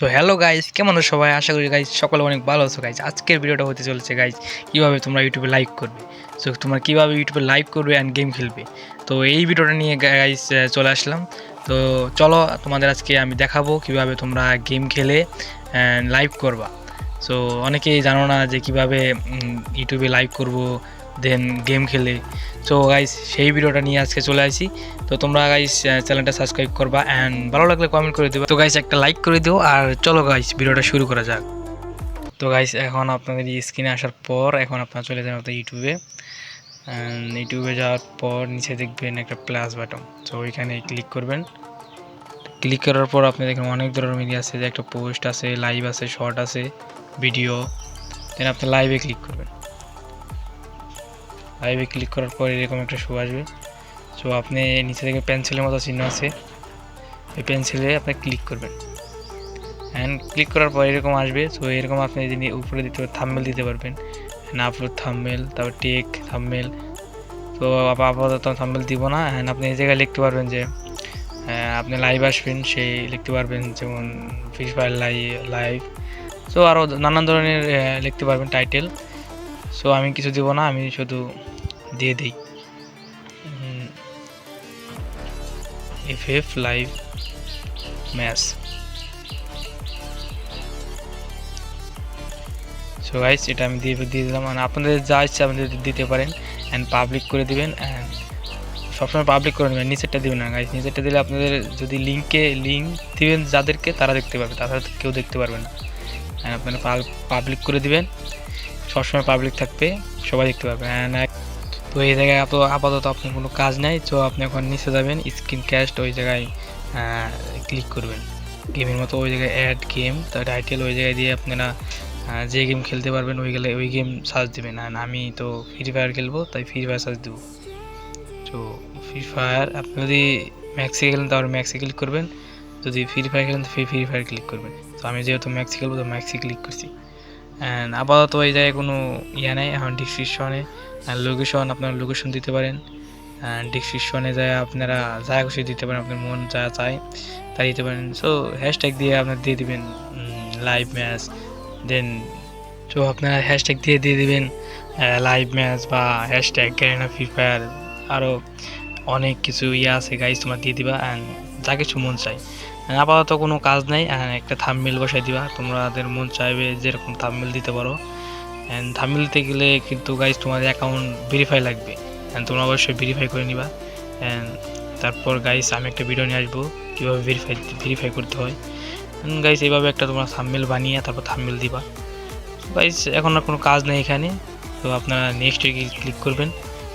তো hello guys কেমন সবাই? আশা করি গাইজ সকলে অনেক ভালো আছো। গাইজ আজকের ভিডিওটা হতে চলেছে গাইজ কীভাবে তোমরা ইউটিউবে লাইভ করবে? সো তোমরা কীভাবে ইউটিউবে লাইভ করবে অ্যান্ড গেম খেলবে? তো এই ভিডিওটা নিয়ে গাইজ চলে আসলাম। তো চলো, তোমাদের আজকে আমি দেখাবো কীভাবে তোমরা গেম খেলে লাইভ করবা। সো অনেকেই জানো না যে কীভাবে ইউটিউবে লাইভ করব দেন গেম খেলে। সো গাইস সেই ভিডিওটা নিয়ে আজকে চলে আসি। তো তোমরা গাইস চ্যানেলটা সাবস্ক্রাইব করবা অ্যান্ড ভালো লাগলে কমেন্ট করে দেবে। তো গাইস একটা লাইক করে দিও আর চলো গাইস ভিডিওটা শুরু করা যাক। তো গাইস এখন আপনাদের স্ক্রিনে আসার পর, এখন আপনারা চলে যাবেন আপনার ইউটিউবে ইউটিউবে যাওয়ার পর নিচে দেখবেন একটা প্লাস বাটন তো ওইখানে ক্লিক করবেন। ক্লিক করার পর আপনি দেখেন অনেক ধরনের মিডিয়া আছে। যে একটা পোস্ট আছে লাইভ আছে শর্ট আছে ভিডিও দেন আপনি লাইভে ক্লিক করবেন। লাইভে ক্লিক করার পর এরকম একটা শো আসবে। সো আপনি নিচে থেকে পেন্সিলের মতো চিহ্ন আছে। এই পেন্সিলে আপনি ক্লিক করবেন। অ্যান্ড ক্লিক করার পর এরকম আসবে। সো এরকম আপনি যদি উপরে দিতে থাম্বেল দিতে পারবেন। অ্যান্ড আপলোড থাম্বেল তারপর টেক থাম্বেল তো, আপ- আপাতত থাম্বেল দিব না। অ্যান্ড আপনি এই জায়গায় লিখতে পারবেন যে আপনি লাইভ আসবেন। সেই লিখতে পারবেন যেমন Free Fire live live so আরও নানান ধরনের লিখতে পারবেন টাইটেল সো আমি কিছু দিব না, আমি শুধু দিয়ে দিই। F F live match so guys এটা আমি দিয়ে দিয়ে দিলাম। মানে আপনাদের যা ইচ্ছা আপনাদের দিতে পারেন অ্যান্ড পাবলিক করে দিবেন অ্যান্ড সবসময় পাবলিক করে নেবেন, নিচেরটা দিবেন না গাইস নিচেরটা দিলে আপনাদের যদি লিঙ্কে লিঙ্ক দিবেন যাদেরকে, তারা দেখতে পাবে। তারা কেউ দেখতে পারবে না। অ্যান্ড আপনারা পাবলিক করে দিবেন। সবসময় পাবলিক থাকবে, সবাই দেখতে পাবে তো এই জায়গায় আপ আপাতত আপনার কোনো কাজ নাই, তো আপনি এখন নিচে যাবেন স্ক্রিন ক্যাস্ট ওই জায়গায় ক্লিক করবেন। গেমের মতো ওই জায়গায় অ্যাড গেম তার টাইটেল ওই জায়গায় দিয়ে আপনারা যে গেম খেলতে পারবেন, ওই গেলে ওই গেম সার্চ দেবেন। আর আমি তো ফ্রি ফায়ার খেলব, তাই ফ্রি ফায়ার সার্চ দেবো। তো ফ্রি ফায়ার আপনি যদি ম্যাক্সি খেলেন, তাহলে ম্যাক্সে ক্লিক করবেন। যদি ফ্রি ফায়ার খেলেন তো ফ্রি ফায়ার ক্লিক করবেন। তো আমি যেহেতু ম্যাক্সে খেলব, তো ম্যাক্সে ক্লিক করছি। আপাতত এই জায়গায় কোনো ইয়া নেই, এখন ডিসক্রিপশনে লোকেশন আপনার লোকেশন দিতে পারেন। ডিসক্রিপশনে যায়, আপনারা যা খুশি দিতে পারেন, আপনার মন যা চায় তা দিতে পারেন। সো হ্যাশট্যাগ দিয়ে আপনার দিয়ে দিবেন লাইভ ম্যাচ দেন সো আপনারা হ্যাশট্যাগ দিয়ে দিয়ে দিবেন লাইভ ম্যাচ বা হ্যাশট্যাগ গ্যারেনা ফ্রি ফায়ার আরও অনেক কিছু ইয়ে আছে গাইজ তোমার দিয়ে দিবা। অ্যান্ড যা কিছু মন And আপাতত কোনো কাজ নাই। and একটা থামমিল বসাই দিবা। তোমাদের মন চাইবে যেরকম থামমিল দিতে পারো। অ্যান্ড থামমিল দিতে গেলে কিন্তু গাইজ তোমাদের অ্যাকাউন্ট ভেরিফাই লাগবে। অ্যান্ড তোমরা অবশ্যই ভেরিফাই করে নিবা। অ্যান্ড তারপর গাইজ আমি একটা ভিডিও নিয়ে আসব, কীভাবে ভেরিফাই ভেরিফাই করতে হয়। গাইজ এইভাবে একটা তোমরা থামমিল বানিয়ে তারপর থামমিল দিবা। গাইজ এখন আর কোনো কাজ নেই এখানে। তো আপনারা নেক্সটে ক্লিক করবেন।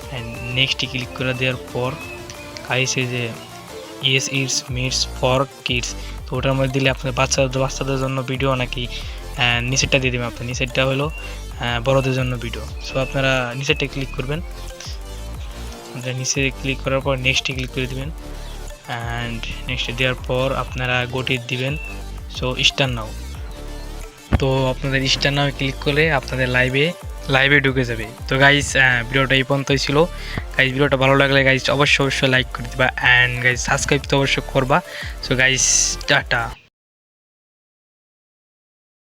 অ্যান্ড নেক্সটে ক্লিক করে দেওয়ার পর গাইজ এই যে yes it's meets for kids তো ওটার মধ্যে দিলে আপনার বাচ্চা বাচ্চাদের জন্য ভিডিও নাকি নিচেরটা দিয়ে দেবেন আপনার নিচেরটা হলো বড়দের জন্য ভিডিও সো আপনারা নিচেরটা ক্লিক করবেন। নিচে ক্লিক করার পর নেক্সটে ক্লিক করে দেবেন। অ্যান্ড নেক্সটে দেওয়ার পর আপনারা গোটির দিবেন। সো স্টার নাও তো আপনাদের স্টার নামে ক্লিক করলে আপনাদের লাইভে লাইভে ঢুকে যাবে। তো গাইজ ভিডিওটা এই পর্যন্তই ছিল। গাইজ ভিডিওটা ভালো লাগলে গাইজ অবশ্যই অবশ্যই লাইক করে দিবা। অ্যান্ড গাইজ সাবস্ক্রাইব তো অবশ্যই করবা। So guys tata.